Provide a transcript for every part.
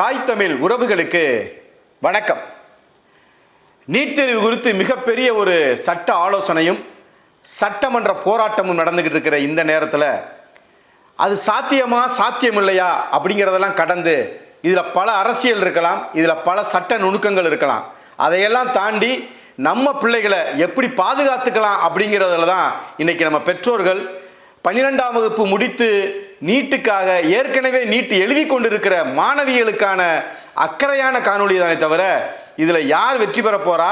தாய் தமிழ் உறவுகளுக்கு வணக்கம். நீட் தேர்வு குறித்து மிகப்பெரிய ஒரு சட்ட ஆலோசனையும் சட்டமன்ற போராட்டமும் நடந்துக்கிட்டு இருக்கிற இந்த நேரத்தில் அது சாத்தியமா சாத்தியம் இல்லையா அப்படிங்கிறதெல்லாம் கடந்து இதில் பல அரசியல் இருக்கலாம் இதில் பல சட்ட நுணுக்கங்கள் இருக்கலாம். அதையெல்லாம் தாண்டி நம்ம பிள்ளைகளை எப்படி பாதுகாத்துக்கலாம் அப்படிங்கிறதுல தான் இன்னைக்கு நம்ம பெற்றோர்கள் பன்னிரெண்டாம் வகுப்பு முடித்து நீட்டுக்காக ஏற்கனவே நீட்டு எழுதி கொண்டிருக்கிற மாணவிகளுக்கான அக்கறையான காணொளி தானே தவிர இதில் யார் வெற்றி பெற போறா?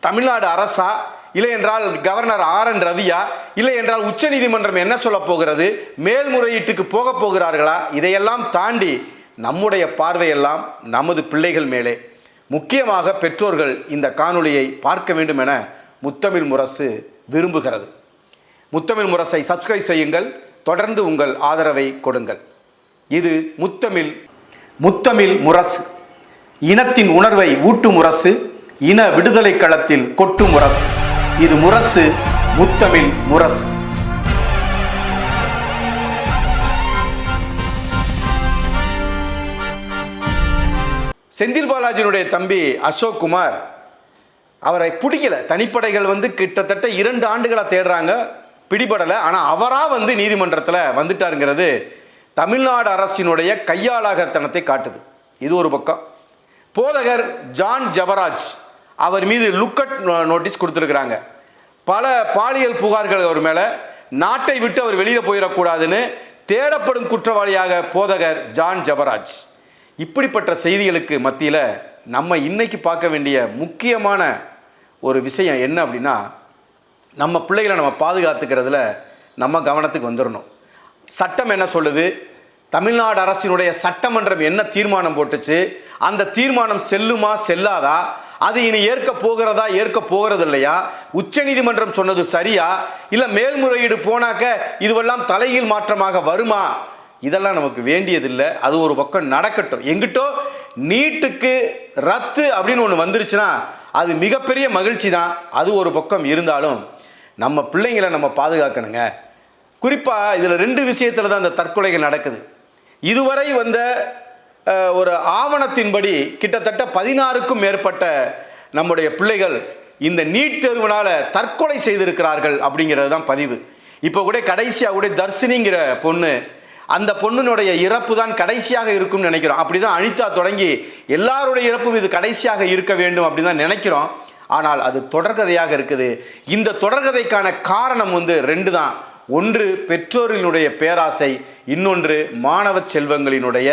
தமிழ்நாடு அரசா? இல்லை என்றால் கவர்னர் ஆர் என் ரவியா? இல்லை என்றால் உச்சநீதிமன்றம் என்ன சொல்ல போகிறது? மேல்முறையீட்டுக்கு போக போகிறார்களா? இதையெல்லாம் தாண்டி நம்முடைய பார்வையெல்லாம் நமது பிள்ளைகள் மேலே. முக்கியமாக பெற்றோர்கள் இந்த காணொளியை பார்க்க வேண்டும் என முத்தமிழ் முரசு விரும்புகிறது. முத்தமிழ் முரசை சப்ஸ்கிரைப் செய்யுங்கள். தொடர்ந்து உங்கள் ஆதரவை கொடுங்கள். இது முத்தமிழ் முத்தமிழ் முரசு. இனத்தின் உணர்வை ஊட்டும் முரசு. இன விடுதலை களத்தில் கொட்டும் முரசு. இது முரசு முத்தமிழ் முரசு. செந்தில் பாலாஜியினுடைய தம்பி அசோக் குமார் அவரை பிடிக்கல. தனிப்படைகள் வந்து கிட்டத்தட்ட இரண்டு ஆண்டுகளை தேடுறாங்க. பிடிபடலை. ஆனால் அவராக வந்து நீதிமன்றத்தில் வந்துட்டாருங்கிறது தமிழ்நாடு அரசினுடைய கையாளாகத்தனத்தை காட்டுது. இது ஒரு பக்கம். போதகர் ஜான் ஜபராஜ் அவர் மீது லுக்கட் நோட்டீஸ் கொடுத்துருக்குறாங்க. பல பாலியல் புகார்கள் அவர் மேலே. நாட்டை விட்டு அவர் வெளியில் போயிடக்கூடாதுன்னு தேடப்படும் குற்றவாளியாக போதகர் ஜான் ஜபராஜ். இப்படிப்பட்ட செய்திகளுக்கு மத்தியில் நம்ம இன்னைக்கு பார்க்க வேண்டிய முக்கியமான ஒரு விஷயம் என்ன அப்படின்னா நம்ம பிள்ளைகளை நம்ம பாதுகாத்துக்கிறதுல நம்ம கவனத்துக்கு வந்துடணும் சட்டம் என்ன சொல்லுது? தமிழ்நாடு அரசினுடைய சட்டமன்றம் என்ன தீர்மானம் போட்டுச்சு? அந்த தீர்மானம் செல்லுமா செல்லாதா? அது இனி ஏற்க போகிறதா ஏற்க போகிறது இல்லையா உச்சநீதிமன்றம் சொன்னது சரியா? இல்லை மேல்முறையீடு போனாக்க இதுவெல்லாம் தலைகீழ் மாற்றமாக வருமா? இதெல்லாம் நமக்கு வேண்டியதில்லை. அது ஒரு பக்கம் நடக்கட்டும். எங்கிட்டோ நீட்டுக்கு ரத்து அப்படின்னு ஒன்று வந்துருச்சுன்னா அது மிகப்பெரிய மகிழ்ச்சி தான் அது ஒரு பக்கம் இருந்தாலும் நம்ம பிள்ளைங்களை நம்ம பாதுகாக்கணுங்க. குறிப்பாக இதில் ரெண்டு விஷயத்தில் தான் இந்த தற்கொலைகள் நடக்குது. இதுவரை வந்த ஒரு ஆவணத்தின்படி கிட்டத்தட்ட பதினாறுக்கும் மேற்பட்ட நம்முடைய பிள்ளைகள் இந்த நீட் தேர்வுனால தற்கொலை செய்திருக்கிறார்கள் அப்படிங்கிறது தான் பதிவு. இப்போ கூட கடைசியாக கூட தர்சினிங்கிற பொண்ணு அந்த பொண்ணுனுடைய இறப்பு தான் கடைசியாக இருக்கும்னு நினைக்கிறோம். அப்படி தான் அனிதா தொடங்கி எல்லாருடைய இறப்பும் இது கடைசியாக இருக்க வேண்டும் அப்படின்னு தான் நினைக்கிறோம். ஆனால் அது தொடர்கதையாக இருக்குது. இந்த தொடர்கதைக்கான காரணம் வந்து ரெண்டு தான் ஒன்று பெற்றோரினுடைய பேராசை இன்னொன்று மாணவ செல்வங்களினுடைய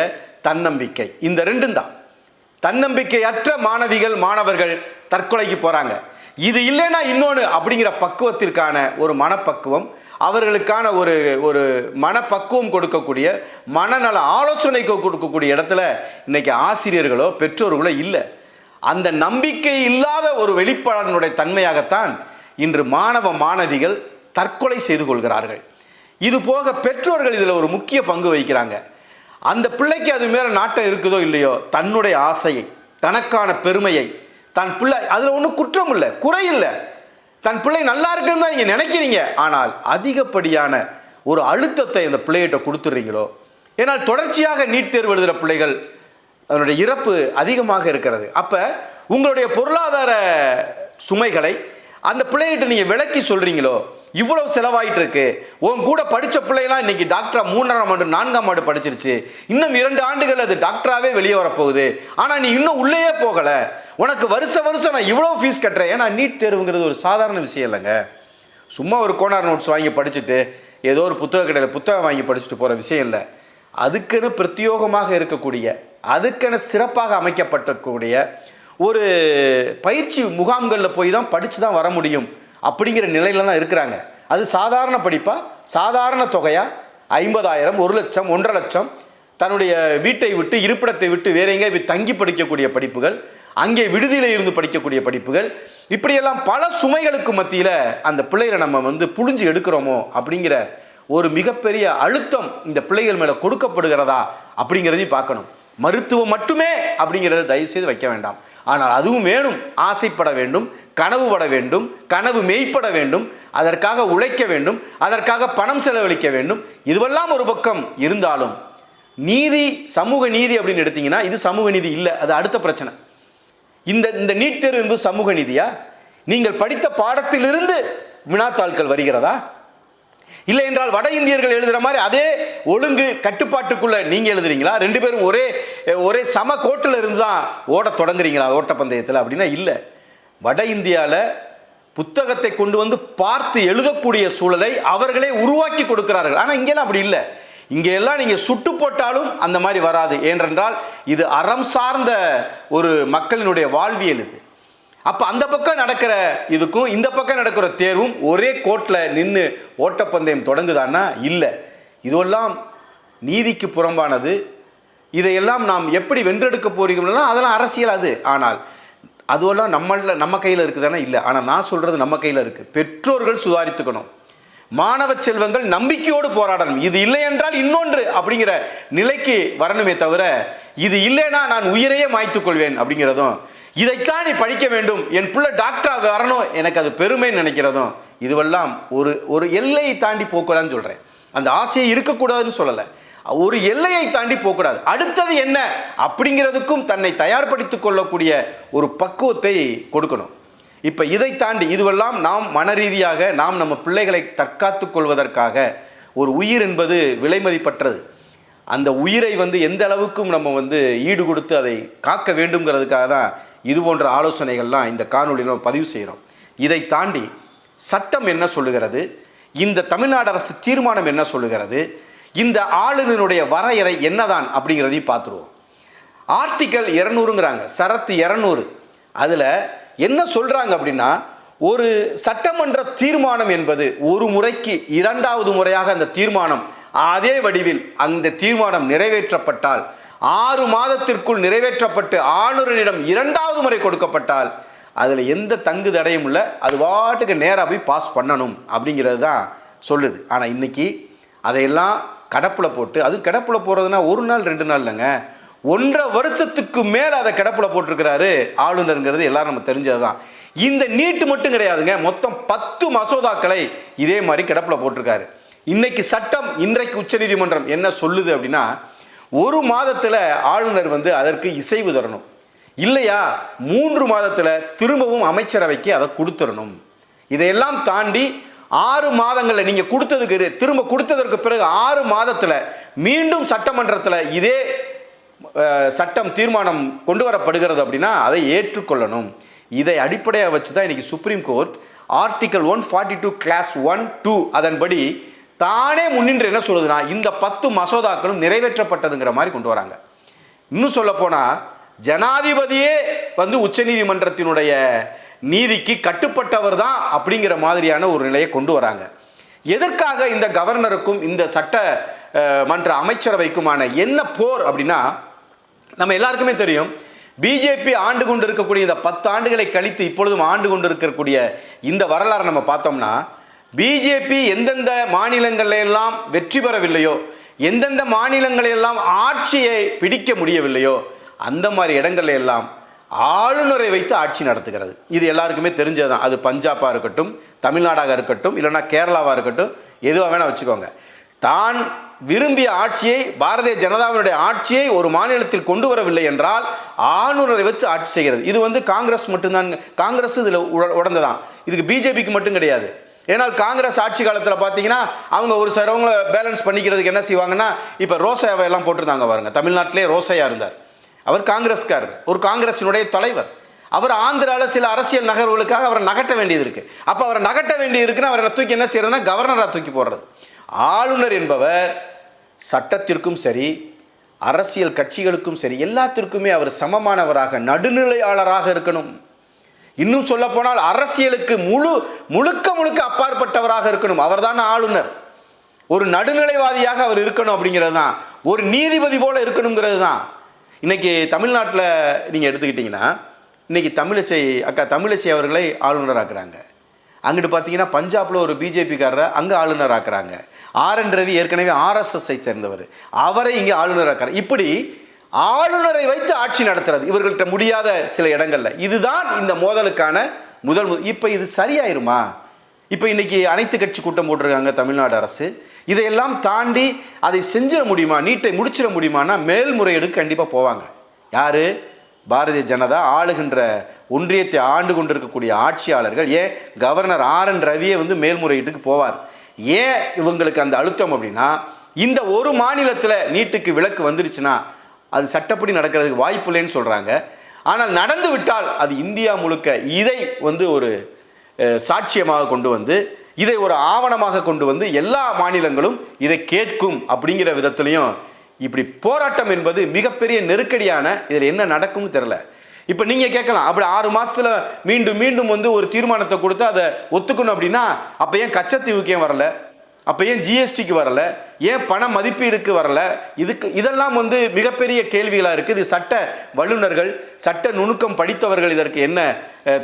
தன்னம்பிக்கை. இந்த ரெண்டும் தான் தன்னம்பிக்கையற்ற மாணவிகள் மாணவர்கள் தற்கொலைக்கு போகிறாங்க இது இல்லைன்னா இன்னொன்று அப்படிங்கிற பக்குவத்திற்கான ஒரு மனப்பக்குவம் அவர்களுக்கான ஒரு ஒரு மனப்பக்குவம் கொடுக்கக்கூடிய மனநல ஆலோசனை கொடுக்கக்கூடிய இடத்துல இன்றைக்கி ஆசிரியர்களோ பெற்றோர்களோ இல்லை. அந்த நம்பிக்கை இல்லாத ஒரு வெளிப்பாடனுடைய தன்மையாகத்தான் இன்று மாணவ மாணவிகள் தற்கொலை செய்து கொள்கிறார்கள். இது போக பெற்றோர்கள் இதில் ஒரு முக்கிய பங்கு வகிக்கிறாங்க. அந்த பிள்ளைக்கு அது மேலே நாட்டம் இருக்குதோ இல்லையோ தன்னுடைய ஆசையை தனக்கான பெருமையை தன் பிள்ளை அதில் ஒன்றும் குற்றம் இல்லை குறை இல்லை. தன் பிள்ளை நல்லா இருக்குன்னு தான் நீங்கள் நினைக்கிறீங்க. ஆனால் அதிகப்படியான ஒரு அழுத்தத்தை அந்த பிள்ளைகிட்ட கொடுத்துட்றீங்களோ? ஏன்னால் தொடர்ச்சியாக நீட் தேர்வு எழுதுகிற பிள்ளைகள் அதனுடைய இறப்பு அதிகமாக இருக்கிறது. அப்போ உங்களுடைய பொருளாதார சுமைகளை அந்த பிள்ளைகிட்ட நீங்கள் விளக்கி சொல்கிறீங்களோ இவ்வளவு செலவாயிட்டு இருக்கு உன் கூட படித்த பிள்ளைலாம் இன்னைக்கு டாக்டரா மூன்றாம் ஆண்டு நான்காம் ஆண்டு படிச்சிருச்சு. இன்னும் இரண்டு ஆண்டுகள் அது டாக்டராகவே வெளியே வரப்போகுது. ஆனால் நீ இன்னும் உள்ளேயே போகலை. உனக்கு வருஷ வருஷம் நான் இவ்வளோ ஃபீஸ் கட்டுறேன். ஏன்னா நீட் தேர்வுங்கிறது ஒரு சாதாரண விஷயம் இல்லைங்க. சும்மா ஒரு கோனார் நோட்ஸ் வாங்கி படிச்சுட்டு ஏதோ ஒரு புத்தக கடையில் புத்தகம் வாங்கி படிச்சுட்டு போகிற விஷயம் இல்லை. அதுக்குன்னு பிரத்யோகமாக இருக்கக்கூடிய அதுக்கென சிறப்பாக அமைக்கப்பட்டக்கூடிய ஒரு பயிற்சி முகாம்களில் போய் தான் படித்து தான் வர முடியும் அப்படிங்கிற நிலையில தான் இருக்கிறாங்க. அது சாதாரண படிப்பாக சாதாரண தொகையாக ஐம்பதாயிரம் ஒரு லட்சம் ஒன்றரை லட்சம் தன்னுடைய வீட்டை விட்டு இருப்பிடத்தை விட்டு வேற எங்கேயும் போய் தங்கி படிக்கக்கூடிய படிப்புகள் அங்கே விடுதியில் இருந்து படிக்கக்கூடிய படிப்புகள் இப்படியெல்லாம் பல சுமைகளுக்கு மத்தியில் அந்த பிள்ளைகளை நம்ம வந்து புழிஞ்சு எடுக்கிறோமோ அப்படிங்கிற ஒரு மிகப்பெரிய அழுத்தம் இந்த பிள்ளைகள் மேலே கொடுக்கப்படுகிறதா அப்படிங்கிறதையும் பார்க்கணும். மருத்துவம் மட்டுமே அப்படிங்கிறத தயவு செய்து வைக்க வேண்டாம். ஆனால் அதுவும் வேணும். ஆசைப்பட வேண்டும் கனவு பட வேண்டும் கனவு மெய்ப்பட வேண்டும் அதற்காக உழைக்க வேண்டும் அதற்காக பணம் செலவழிக்க வேண்டும். இதுவெல்லாம் ஒரு பக்கம் இருந்தாலும் நீதி சமூக நீதி அப்படின்னு எடுத்தீங்கன்னா இது சமூக நீதி இல்லை. அது அடுத்த பிரச்சனை. இந்த இந்த நீட் தேர்வு என்பது சமூக நீதியா? நீங்கள் படித்த பாடத்திலிருந்து வினாத்தாள்கள் வருகிறதா? இல்லை என்றால் வட இந்தியர்கள் எழுதுகிற மாதிரி அதே ஒழுங்கு கட்டுப்பாட்டுக்குள்ள நீங்க எழுதுறீங்களா? ரெண்டு பேரும் ஒரே ஒரே சம கோட்டில் இருந்து தான் ஓட தொடங்குறீங்களா ஓட்டப்பந்தயத்தில்? அப்படின்னா இல்லை. வட இந்தியாவில் புத்தகத்தை கொண்டு வந்து பார்த்து எழுதக்கூடிய சூழலை அவர்களே உருவாக்கி கொடுக்கிறார்கள். ஆனால் இங்கெல்லாம் அப்படி இல்லை. இங்கே எல்லாம் நீங்கள் சுட்டு போட்டாலும் அந்த மாதிரி வராது. ஏனென்றால் இது அறம் சார்ந்த ஒரு மக்களினுடைய வாழ்வியல் இது. அப்போ அந்த பக்கம் நடக்கிற இதுக்கும் இந்த பக்கம் நடக்கிற தேர்வும் ஒரே கோட்டில் நின்று ஓட்டப்பந்தயம் தொடங்குதான்னா இல்லை. இதுவெல்லாம் நீதிக்கு புறம்பானது. இதையெல்லாம் நாம் எப்படி வென்றெடுக்க போகிறீங்களா அதெல்லாம் அரசியல் அது. ஆனால் அதுவெல்லாம் நம்மள நம்ம கையில் இருக்குதானே? இல்லை. ஆனால் நான் சொல்கிறது நம்ம கையில் இருக்குது பெற்றோர்கள் சுதாரித்துக்கணும். மாணவ செல்வங்கள் நம்பிக்கையோடு போராடணும். இது இல்லை என்றால் இன்னொன்று அப்படிங்கிற நிலைக்கு வரணுமே தவிர இது இல்லைன்னா நான் உயிரையே மாய்த்து கொள்வேன் அப்படிங்கிறதும் இதைத்தான் நீ படிக்க வேண்டும். என் பிள்ளை டாக்டராக வரணும். எனக்கு அது பெருமைன்னு நினைக்கிறதும் இதுவெல்லாம் ஒரு ஒரு எல்லையை தாண்டி போகக்கூடாதுன்னு சொல்கிறேன் அந்த ஆசையை இருக்கக்கூடாதுன்னு சொல்லலை. ஒரு எல்லையை தாண்டி போகக்கூடாது. அடுத்தது என்ன? அப்படிங்கிறதுக்கும் தன்னை தயார்படுத்திக் கொள்ளக்கூடிய ஒரு பக்குவத்தை கொடுக்கணும். இப்போ இதை தாண்டி இதுவெல்லாம் நாம் மன ரீதியாக நாம் நம்ம பிள்ளைகளை தற்காத்து கொள்வதற்காக ஒரு உயிர் என்பது விலைமதிப்பற்றது அந்த உயிரை வந்து எந்த அளவுக்கும் நம்ம வந்து ஈடு கொடுத்து அதை காக்க வேண்டுங்கிறதுக்காக தான் இது போன்ற ஆலோசனைகள்லாம் இந்த காணொலியில் பதிவு செய்கிறோம் இதை தாண்டி சட்டம் என்ன சொல்லுகிறது? இந்த தமிழ்நாடு அரசு தீர்மானம் என்ன சொல்லுகிறது? இந்த ஆளுநருடைய வரையறை என்னதான் அப்படிங்கிறதையும் பார்த்துருவோம். ஆர்டிக்கல் இரநூறுங்கிறாங்க சரத்து இரநூறு. அதில் என்ன சொல்கிறாங்க அப்படின்னா ஒரு சட்டமன்ற தீர்மானம் என்பது ஒரு முறைக்கு இரண்டாவது முறையாக அந்த தீர்மானம் அதே வடிவில் அந்த தீர்மானம் நிறைவேற்றப்பட்டால் ஆறு மாதத்திற்குள் நிறைவேற்றப்பட்டு ஆளுநரிடம் இரண்டாவது முறை கொடுக்கப்பட்டால் அதில் எந்த தங்கு தடையும் இல்லை. அது பாட்டுக்கு நேராக போய் பாஸ் பண்ணணும் அப்படிங்கிறது தான் சொல்லுது. ஆனால் இன்னைக்கு அதையெல்லாம் கடப்பில் போட்டு அதுவும் கடப்பில் போகிறதுனா ஒரு நாள் ரெண்டு நாள் இல்லைங்க. ஒன்றரை வருஷத்துக்கு மேலே அதை கிடப்பில் போட்டிருக்கிறாரு ஆளுநருங்கிறது எல்லாரும் நம்ம தெரிஞ்சது தான் இந்த நீட்டு மட்டும் கிடையாதுங்க. மொத்தம் பத்து மசோதாக்களை இதே மாதிரி கிடப்பில் போட்டிருக்காரு. இன்னைக்கு சட்டம் இன்றைக்கு உச்சநீதிமன்றம் என்ன சொல்லுது அப்படின்னா ஒரு மாதத்தில் ஆளுநர் வந்து அதற்கு இசைவு தரணும். இல்லையா? மூன்று மாதத்தில் திரும்பவும் அமைச்சரவைக்கு அதை கொடுத்துடணும். இதையெல்லாம் தாண்டி ஆறு மாதங்களில் நீங்கள் கொடுத்ததுக்கு திரும்ப கொடுத்ததற்கு பிறகு ஆறு மாதத்தில் மீண்டும் சட்டமன்றத்தில் இதே சட்டம் தீர்மானம் கொண்டு வரப்படுகிறது அப்படின்னா அதை ஏற்றுக்கொள்ளணும். இதை அடிப்படையாக வச்சு தான் இன்றைக்கி supreme court article one forty two clause one two அதன்படி தானே முன்னின்று என்ன சொல்லுதுன்னா இந்த பத்து மசோதாக்களும் நிறைவேற்றப்பட்டதுங்கிற மாதிரி கொண்டு வராங்க. இன்னும் சொல்ல ஜனாதிபதியே வந்து உச்சநீதிமன்றத்தினுடைய நீதிக்கு கட்டுப்பட்டவர் தான் அப்படிங்கிற மாதிரியான ஒரு நிலையை கொண்டு வராங்க. எதற்காக இந்த கவர்னருக்கும் இந்த சட்ட மன்ற அமைச்சரவைக்குமான என்ன போர் அப்படின்னா நம்ம எல்லாருக்குமே தெரியும் பிஜேபி ஆண்டு கொண்டு இருக்கக்கூடிய இந்த பத்து ஆண்டுகளை கழித்து இப்பொழுதும் ஆண்டு கொண்டு இருக்கக்கூடிய இந்த வரலாறை நம்ம பார்த்தோம்னா பிஜேபி எந்தெந்த மாநிலங்களையெல்லாம் வெற்றி பெறவில்லையோ எந்தெந்த மாநிலங்களில் எல்லாம் ஆட்சியை பிடிக்க முடியவில்லையோ அந்த மாதிரி இடங்கள்ல எல்லாம் ஆளுநரை வைத்து ஆட்சி நடத்துகிறது. இது எல்லாருக்குமே தெரிஞ்சது தான் அது பஞ்சாபாக இருக்கட்டும் தமிழ்நாடாக இருக்கட்டும் இல்லைன்னா கேரளாவாக இருக்கட்டும் எதுவாக வேணால் வச்சுக்கோங்க. தான் விரும்பிய ஆட்சியை பாரதிய ஜனதாவினுடைய ஆட்சியை ஒரு மாநிலத்தில் கொண்டு வரவில்லை என்றால் ஆளுநரை வச்சு ஆட்சி செய்கிறது. இது வந்து காங்கிரஸ் மட்டும்தான் காங்கிரஸ் இதில் உடந்ததான். இதுக்கு பிஜேபிக்கு மட்டும் கிடையாது. ஏன்னால் காங்கிரஸ் ஆட்சி காலத்தில் பார்த்தீங்கன்னா அவங்க ஒரு சிலவங்களை பேலன்ஸ் பண்ணிக்கிறதுக்கு என்ன செய்வாங்கன்னா இப்போ ரோசையாவை எல்லாம் போட்டிருந்தாங்க பாருங்க. தமிழ்நாட்டிலே ரோசையா இருந்தார். அவர் காங்கிரஸ்காரர் ஒரு காங்கிரஸினுடைய தலைவர். அவர் ஆந்திராவில் சில அரசியல் நகர்வுகளுக்காக அவரை நகட்ட வேண்டியது இருக்குது அப்போ அவரை நகட்ட வேண்டியது இருக்குன்னு அவரை தூக்கி என்ன செய்யறதுன்னா கவர்னராக தூக்கி போடுறது. ஆளுநர் என்பவர் சட்டத்திற்கும் சரி அரசியல் கட்சிகளுக்கும் சரி எல்லாத்திற்குமே அவர் சமமானவராக நடுநிலையாளராக இருக்கணும். இன்னும் சொல்லப்போனால் அரசியலுக்கு முழு முழுக்க முழுக்க அப்பாற்பட்டவராக இருக்கணும். அவர்தான் ஆளுநர். ஒரு நடுநிலைவாதியாக அவர் இருக்கணும் அப்படிங்கிறது தான் ஒரு நீதிபதி போல இருக்கணுங்கிறது தான் இன்றைக்கி தமிழ்நாட்டில் நீங்கள் எடுத்துக்கிட்டிங்கன்னா இன்றைக்கி தமிழிசை அக்கா தமிழிசை அவர்களை ஆளுநராக்குறாங்க. அங்கிட்டு பார்த்தீங்கன்னா பஞ்சாபில் ஒரு பிஜேபிக்காரரை அங்கே ஆளுநர் ஆக்குறாங்க ஆர் என் ரவி ஏற்கனவே ஆர்எஸ்எஸ்ஐ சேர்ந்தவர். அவரை இங்கே ஆளுநர் இப்படி ஆளுநரை வைத்து ஆட்சி நடத்துறது இவர்கள்ட்ட முடியாத சில இடங்களில். இதுதான் இந்த மோதலுக்கான முதல் இப்போ இது சரியாயிருமா? இப்போ இன்னைக்கு அனைத்து கட்சி கூட்டம் போட்டிருக்காங்க தமிழ்நாடு அரசு. இதையெல்லாம் தாண்டி அதை செஞ்சிட முடியுமா? நீட்டை முடிச்சிட முடியுமானா மேல்முறையீடுக்கு கண்டிப்பாக போவாங்க. யார்? பாரதிய ஜனதா ஆளுகின்ற ஒன்றியத்தை ஆண்டு கொண்டிருக்கக்கூடிய ஆட்சியாளர்கள். ஏன்? கவர்னர் ஆர் என் ரவியே வந்து மேல்முறையீட்டுக்கு போவார். ஏன் இவங்களுக்கு அந்த அழுத்தம் அப்படின்னா இந்த ஒரு மாநிலத்தில் நீட்டுக்கு விலக்கு வந்துருச்சுன்னா அது சட்டப்படி நடக்கிறதுக்கு வாய்ப்பு இல்லைன்னு சொல்கிறாங்க ஆனால் நடந்து விட்டால் அது இந்தியா முழுக்க இதை வந்து ஒரு சாட்சியமாக கொண்டு வந்து இதை ஒரு ஆவணமாக கொண்டு வந்து எல்லா மாநிலங்களும் இதை கேட்கும் அப்படிங்கிற விதத்துலையும் இப்படி போராட்டம் என்பது மிகப்பெரிய நெருக்கடியான இதில் என்ன நடக்கும்னு தெரில இப்போ நீங்கள் கேட்கலாம் அப்படி ஆறு மாதத்தில் மீண்டும் மீண்டும் வந்து ஒரு தீர்மானத்தை கொடுத்து அதை ஒத்துக்கணும் அப்படின்னா அப்போ ஏன் கச்சத்தீவுக்கு ஏன் வரல? அப்போ ஏன் ஜிஎஸ்டிக்கு வரல? ஏன் பண மதிப்பீடுக்கு வரல? இதுக்கு இதெல்லாம் வந்து மிகப்பெரிய கேள்விகளாக இருக்குது இது சட்ட வல்லுநர்கள் சட்ட நுணுக்கம் படித்தவர்கள் இதற்கு என்ன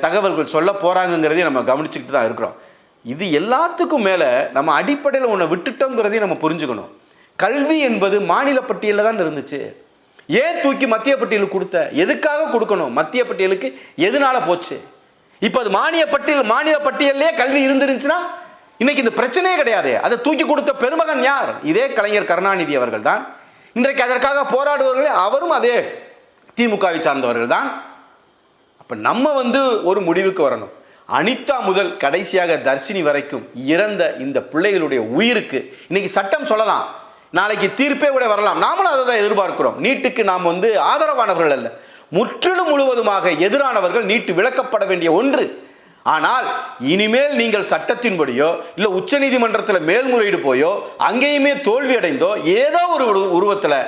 தகவல்கள் சொல்ல போகிறாங்கங்கிறதையும் நம்ம கவனிச்சுக்கிட்டு தான் இருக்கிறோம். இது எல்லாத்துக்கும் மேலே நம்ம அடிப்படையில் ஒன்றை விட்டுட்டோங்கிறதையும் நம்ம புரிஞ்சுக்கணும். கல்வி என்பது மாநில பட்டியலில் தான் இருந்துச்சு. ஏன் தூக்கி மத்திய பட்டியலுக்கு கொடுத்த? எதுக்காக கொடுக்கணும்? மத்திய பட்டியலுக்கு எதனால போச்சு? இப்போ அது மானிய பட்டியல் மாநில பட்டியல்லே கல்வி இருந்துருந்துச்சுன்னா இன்னைக்கு இந்த பிரச்சனையே கிடையாது. அதை தூக்கி கொடுத்த பெருமகன் யார்? இதே கலைஞர் கருணாநிதி அவர்கள் தான். இன்றைக்கு அதற்காக போராடுபவர்களே அவரும் அதே திமுகவை சார்ந்தவர்கள் தான். அப்போ நம்ம வந்து ஒரு முடிவுக்கு வரணும். அனிதா முதல் கடைசியாக தர்ஷினி வரைக்கும் இறந்த இந்த பிள்ளைகளுடைய உயிருக்கு இன்னைக்கு சட்டம் சொல்லலாம். நாளைக்கு தீர்ப்பே கூட வரலாம். நாமளும் அதை தான் எதிர்பார்க்கிறோம். நீட்டுக்கு நாம் வந்து ஆதரவானவர்கள் அல்ல. முற்றிலும் முழுவதுமாக எதிரானவர்கள் நீட்டு விளக்கப்பட வேண்டிய ஒன்று. ஆனால் இனிமேல் நீங்கள் சட்டத்தின்படியோ இல்லை உச்சநீதிமன்றத்தில் மேல்முறையீடு போயோ அங்கேயுமே தோல்வி அடைந்தோ ஏதோ ஒரு உருவத்தில்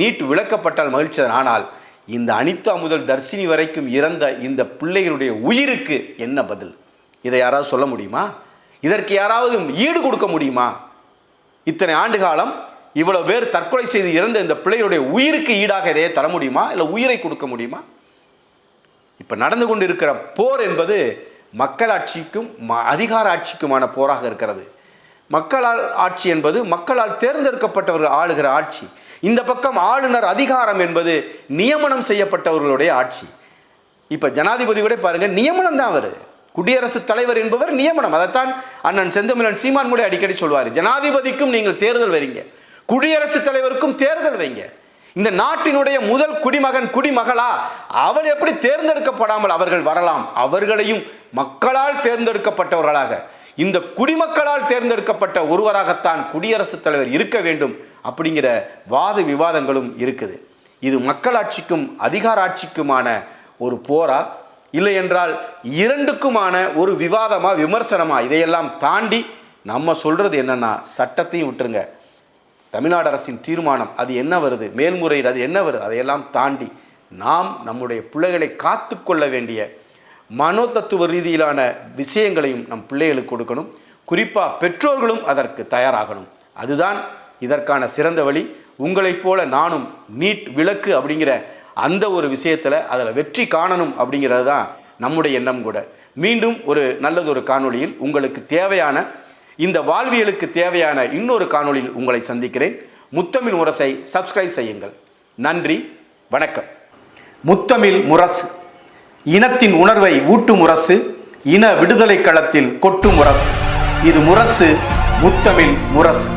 நீட் விளக்கப்பட்டால் மகிழ்ச்சி ஆனால் இந்த அனிதா முதல் தர்ஷினி வரைக்கும் இறந்த இந்த பிள்ளைகளுடைய உயிருக்கு என்ன பதில்? இதை யாராவது சொல்ல முடியுமா? இதற்கு யாராவது ஈடு கொடுக்க முடியுமா? இத்தனை ஆண்டு காலம் இவ்வளோ பேர் தற்கொலை செய்து இறந்த இந்த பிள்ளைகளுடைய உயிருக்கு ஈடாக இதையே தர முடியுமா? இல்லை உயிரை கொடுக்க முடியுமா? இப்போ நடந்து கொண்டு இருக்கிற போர் என்பது மக்களாட்சிக்கும் ம- அதிகார ஆட்சிக்குமான போராக இருக்கிறது. மக்களால் ஆட்சி என்பது மக்களால் தேர்ந்தெடுக்கப்பட்டவர்கள் ஆளுகிற ஆட்சி. இந்த பக்கம் ஆளுநர் அதிகாரம் என்பது நியமனம் செய்யப்பட்டவர்களுடைய ஆட்சி. இப்போ ஜனாதிபதி கூட பாருங்கள் நியமனம் தான் அவர். குடியரசுத் தலைவர் என்பவர் நியமனம். அதைத்தான் அண்ணன் செந்தமிழன் சீமான் கூட அடிக்கடி சொல்வார். ஜனாதிபதிக்கும் நீங்கள் தேர்தல் வைங்க. குடியரசுத் தலைவருக்கும் தேர்தல் வைங்க. இந்த நாட்டினுடைய முதல் குடிமகன் குடிமகளா அவர் எப்படி தேர்ந்தெடுக்கப்படாமல் அவர்கள் வரலாம்? அவர்களையும் மக்களால் தேர்ந்தெடுக்கப்பட்டவர்களாக. இந்த குடிமக்களால் தேர்ந்தெடுக்கப்பட்ட ஒருவராகத்தான் குடியரசுத் தலைவர் இருக்க வேண்டும் அப்படிங்கிற வாத விவாதங்களும் இருக்குது. இது மக்களாட்சிக்கும் அதிகார ஆட்சிக்குமான ஒரு போரா? இல்லை என்றால் இரண்டுக்குமான ஒரு விவாதமா விமர்சனமா? இதையெல்லாம் தாண்டி நம்ம சொல்றது என்னன்னா சட்டத்தையும் விட்டுருங்க. தமிழ்நாடு அரசின் தீர்மானம் அது என்ன வருது? மேல்முறையீடு அது என்ன வருது? அதையெல்லாம் தாண்டி நாம் நம்முடைய பிள்ளைகளை காத்து கொள்ள வேண்டிய மனோதத்துவ ரீதியிலான விஷயங்களையும் நம் பிள்ளைகளுக்கு கொடுக்கணும். குறிப்பாக பெற்றோர்களும் அதற்கு தயாராகணும். அதுதான் இதற்கான சிறந்த வழி. உங்களைப் போல நானும் நீட் விளக்கு அப்படிங்கிற அந்த ஒரு விஷயத்தில் அதில் வெற்றி காணணும் அப்படிங்கிறது தான் நம்முடைய எண்ணம் கூட. மீண்டும் ஒரு நல்லதொரு காணொளியில் உங்களுக்கு தேவையான இந்த வாழ்வியலுக்கு தேவையான இன்னொரு காணொளியில் உங்களை சந்திக்கிறேன். முத்தமிழ் முரசை சப்ஸ்கிரைப் செய்யுங்கள். நன்றி வணக்கம். முத்தமிழ் முரசு. இனத்தின் உணர்வை ஊட்டும் முரசு இன விடுதலை களத்தில் கொட்டும் முரசு. இது முரசு முத்தமிழ் முரசு.